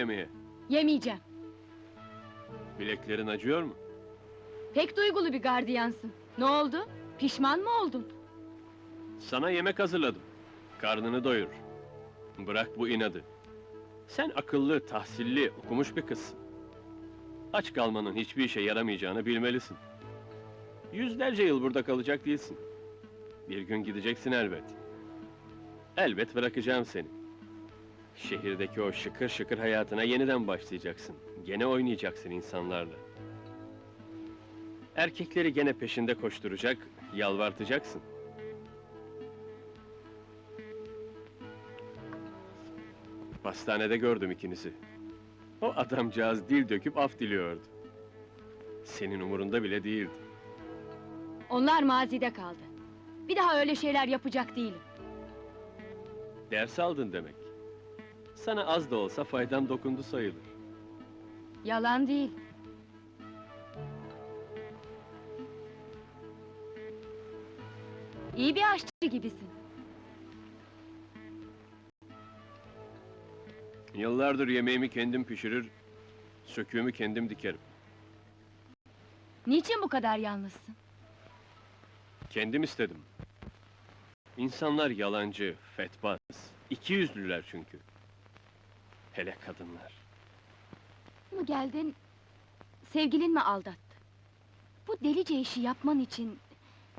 yemeğe. Yemeyeceğim. Bileklerin acıyor mu? Pek duygulu bir gardiyansın. Ne oldu? Pişman mı oldun? Sana yemek hazırladım. Karnını doyur. Bırak bu inadı. Sen akıllı, tahsilli, okumuş bir kızsın. Aç kalmanın hiçbir işe yaramayacağını bilmelisin. Yüzlerce yıl burada kalacak değilsin. Bir gün gideceksin elbet. Elbet bırakacağım seni. Şehirdeki o şıkır şıkır hayatına yeniden başlayacaksın. Gene oynayacaksın insanlarla. Erkekleri gene peşinde koşturacak, yalvartacaksın. Pastanede gördüm ikinizi. O adamcağız dil döküp af diliyordu. Senin umurunda bile değildi. Onlar mazide kaldı. Bir daha öyle şeyler yapacak değilim. Ders aldın demek. Sana az da olsa faydam dokundu sayılır. Yalan değil. İyi bir aşçı gibisin. Yıllardır yemeğimi kendim pişirir, söküğümü kendim dikerim. Niçin bu kadar yalnızsın? Kendim istedim. İnsanlar yalancı, fetbaz, iki yüzlüler çünkü. Hele kadınlar. Mı geldin, sevgilin mi aldattı? Bu delice işi yapman için,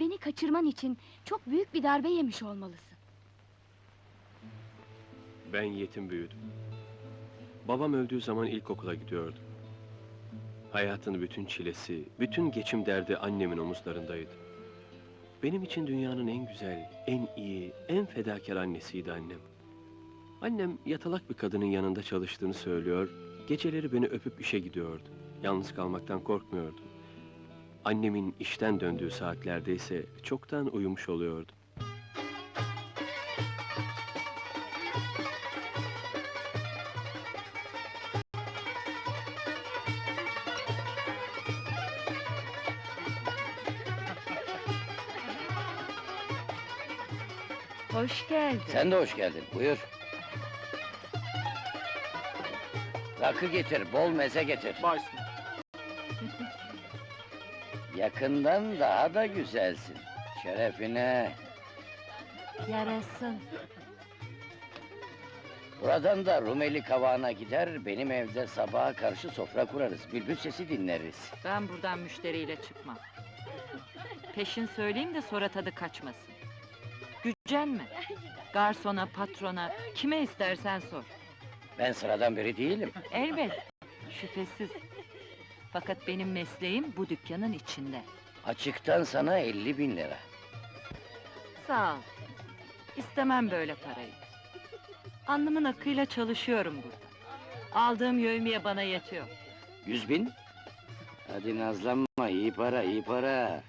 beni kaçırman için çok büyük bir darbe yemiş olmalısın. Ben yetim büyüdüm. Babam öldüğü zaman ilkokula gidiyordum. Hayatın bütün çilesi, bütün geçim derdi annemin omuzlarındaydı. Benim için dünyanın en güzel, en iyi, en fedakar annesiydi annem. Annem yatalak bir kadının yanında çalıştığını söylüyor, geceleri beni öpüp işe gidiyordu. Yalnız kalmaktan korkmuyordum. Annemin işten döndüğü saatlerde ise çoktan uyumuş oluyordum. Hoş geldin. Sen de hoş geldin, buyur. Rakı getir, bol meze getir. Yakından daha da güzelsin. Şerefine. Yarasın. Buradan da Rumeli kavağına gider, benim evde sabaha karşı sofra kurarız. Bülbül sesi dinleriz. Ben buradan müşteriyle çıkmam. Peşin söyleyeyim de sonra tadı kaçmasın. Gücenme. Garsona, patrona, kime istersen sor. Ben sıradan biri değilim. Elbet, şüphesiz. Fakat benim mesleğim bu dükkanın içinde. Açıktan sana 50 bin lira. Sağ ol. İstemem böyle parayı. Alnımın akıyla çalışıyorum burada. Aldığım yövmiye bana yetiyor. 100 bin? Hadi nazlanma, iyi para, iyi para.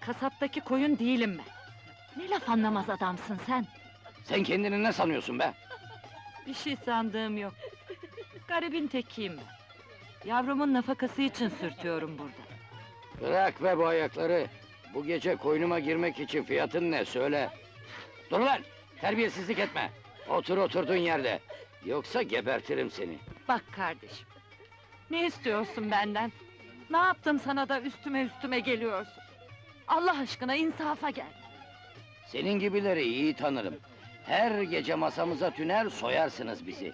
Kasaptaki koyun değilim ben. Ne laf anlamaz adamsın sen. Sen kendini ne sanıyorsun be? Bir şey sandığım yok. Garibin tekiyim ben. Yavrumun nafakası için sürtüyorum burada. Bırak be bu ayakları. Bu gece koynuma girmek için fiyatın ne söyle. Dur lan! Terbiyesizlik etme. Otur oturduğun yerde. Yoksa gebertirim seni. Bak kardeşim. Ne istiyorsun benden? Ne yaptım sana da üstüme üstüme geliyorsun? Allah aşkına insafa gel. Senin gibileri iyi tanırım. Her gece masamıza tüner soyarsınız bizi.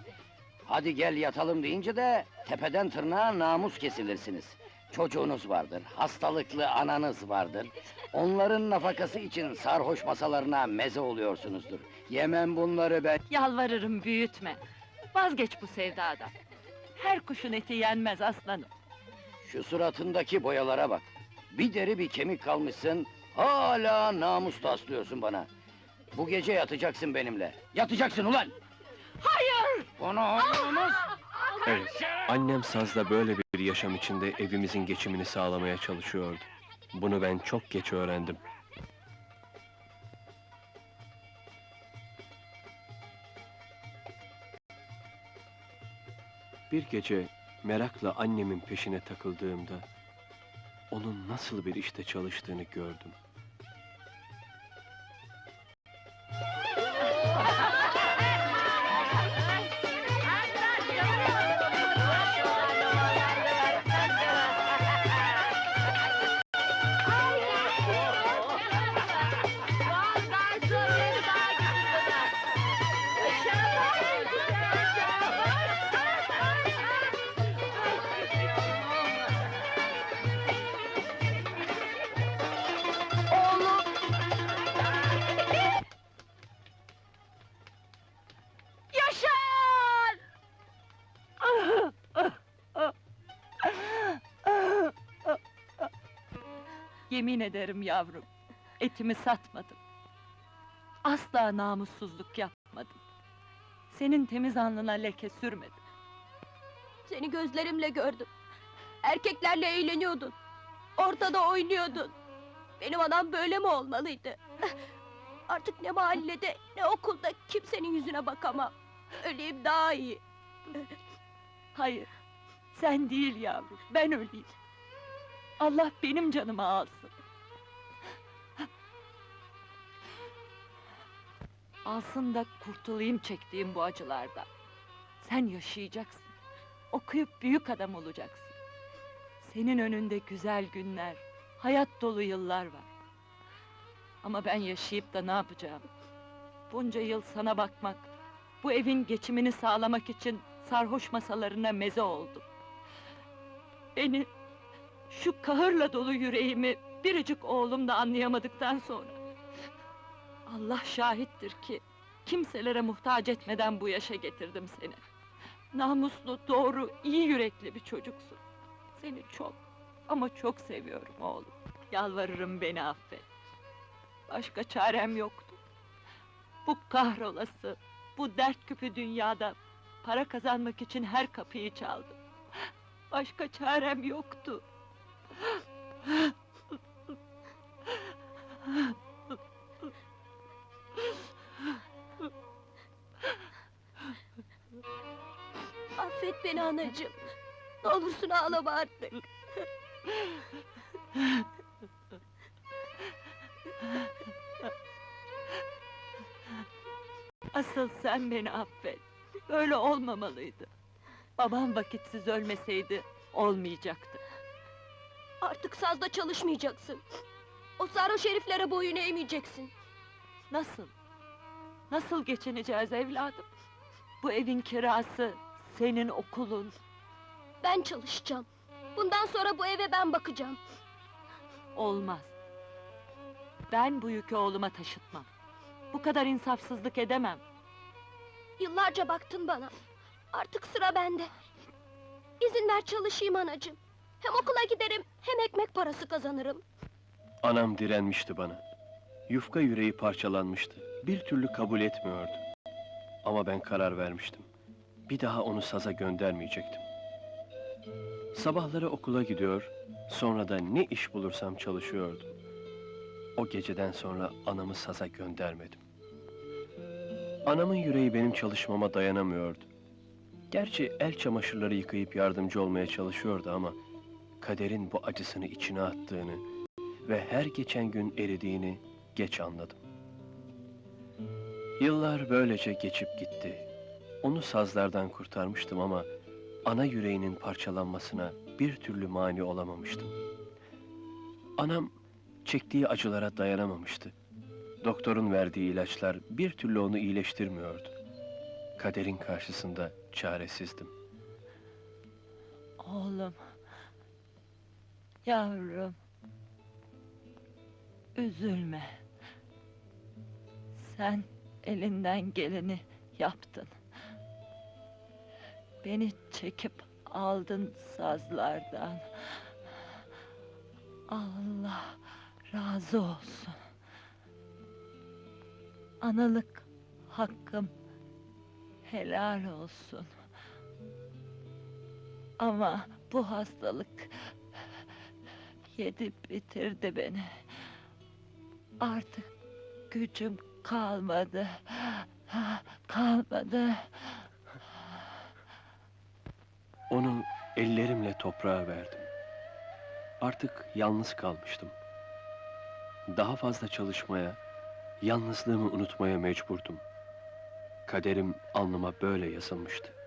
Hadi gel yatalım deyince de tepeden tırnağa namus kesilirsiniz. Çocuğunuz vardır, hastalıklı ananız vardır. Onların nafakası için sarhoş masalarına meze oluyorsunuzdur. Yemem bunları ben. Yalvarırım büyütme. Vazgeç bu sevdadan. Her kuşun eti yenmez aslanım. Şu suratındaki boyalara bak. Bir deri bir kemik kalmışsın, hala namus taslıyorsun bana. Bu gece yatacaksın benimle. Yatacaksın ulan! Hayır! Bana namus! Evet, annem sazda böyle bir yaşam içinde evimizin geçimini sağlamaya çalışıyordu. Bunu ben çok geç öğrendim. Bir gece merakla annemin peşine takıldığımda onun nasıl bir işte çalıştığını gördüm. Yemin ederim yavrum, etimi satmadım. Asla namussuzluk yapmadım. Senin temiz alnına leke sürmedim. Seni gözlerimle gördüm. Erkeklerle eğleniyordun. Ortada oynuyordun. Benim anam böyle mi olmalıydı? Artık ne mahallede ne okulda kimsenin yüzüne bakamam. Öleyim daha iyi. Hayır, sen değil yavrum, ben öleyim. Allah benim canımı alsın. Alsın da kurtulayım çektiğim bu acılardan. Sen yaşayacaksın. Okuyup büyük adam olacaksın. Senin önünde güzel günler, hayat dolu yıllar var. Ama ben yaşayıp da ne yapacağım? Bunca yıl sana bakmak, bu evin geçimini sağlamak için sarhoş masalarına meze oldum. Beni, şu kahırla dolu yüreğimi biricik oğlum da anlayamadıktan sonra... Allah şahittir ki, kimselere muhtaç etmeden bu yaşa getirdim seni. Namuslu, doğru, iyi yürekli bir çocuksun. Seni çok ama çok seviyorum oğlum. Yalvarırım beni affet. Başka çarem yoktu. Bu kahrolası, bu dert küpü dünyada para kazanmak için her kapıyı çaldım. Başka çarem yoktu. Affet beni anacığım. Ne olursun ağlama artık. Asıl sen beni affet. Böyle olmamalıydı. Babam vakitsiz ölmeseydi olmayacaktı. Artık sazda çalışmayacaksın. O sarhoş heriflere boyun eğmeyeceksin. Nasıl? Nasıl geçineceğiz evladım? Bu evin kirası, senin okulun. Ben çalışacağım. Bundan sonra bu eve ben bakacağım. Olmaz. Ben bu yükü oğluma taşıtmam. Bu kadar insafsızlık edemem. Yıllarca baktın bana. Artık sıra bende. İzin ver çalışayım anacığım. Hem okula giderim hem ekmek parası kazanırım. Anam direnmişti bana. Yufka yüreği parçalanmıştı. Bir türlü kabul etmiyordu. Ama ben karar vermiştim. Bir daha onu saza göndermeyecektim. Sabahları okula gidiyor, sonra da ne iş bulursam çalışıyordum. O geceden sonra anamı saza göndermedim. Anamın yüreği benim çalışmama dayanamıyordu. Gerçi el çamaşırları yıkayıp yardımcı olmaya çalışıyordu ama kaderin bu acısını içine attığını ve her geçen gün eridiğini geç anladım. Yıllar böylece geçip gitti. Onu sazlardan kurtarmıştım ama ana yüreğinin parçalanmasına bir türlü mani olamamıştım. Anam çektiği acılara dayanamamıştı. Doktorun verdiği ilaçlar bir türlü onu iyileştirmiyordu. Kaderin karşısında çaresizdim. Oğlum. Yavrum. Üzülme. Sen elinden geleni yaptın. Beni çekip aldın sazlardan. Allah razı olsun. Analık hakkım helal olsun. Ama bu hastalık yedi bitirdi beni. Artık gücüm kalmadı. Kalmadı. Onu ellerimle toprağa verdim. Artık yalnız kalmıştım. Daha fazla çalışmaya, yalnızlığımı unutmaya mecburdum. Kaderim alnıma böyle yazılmıştı.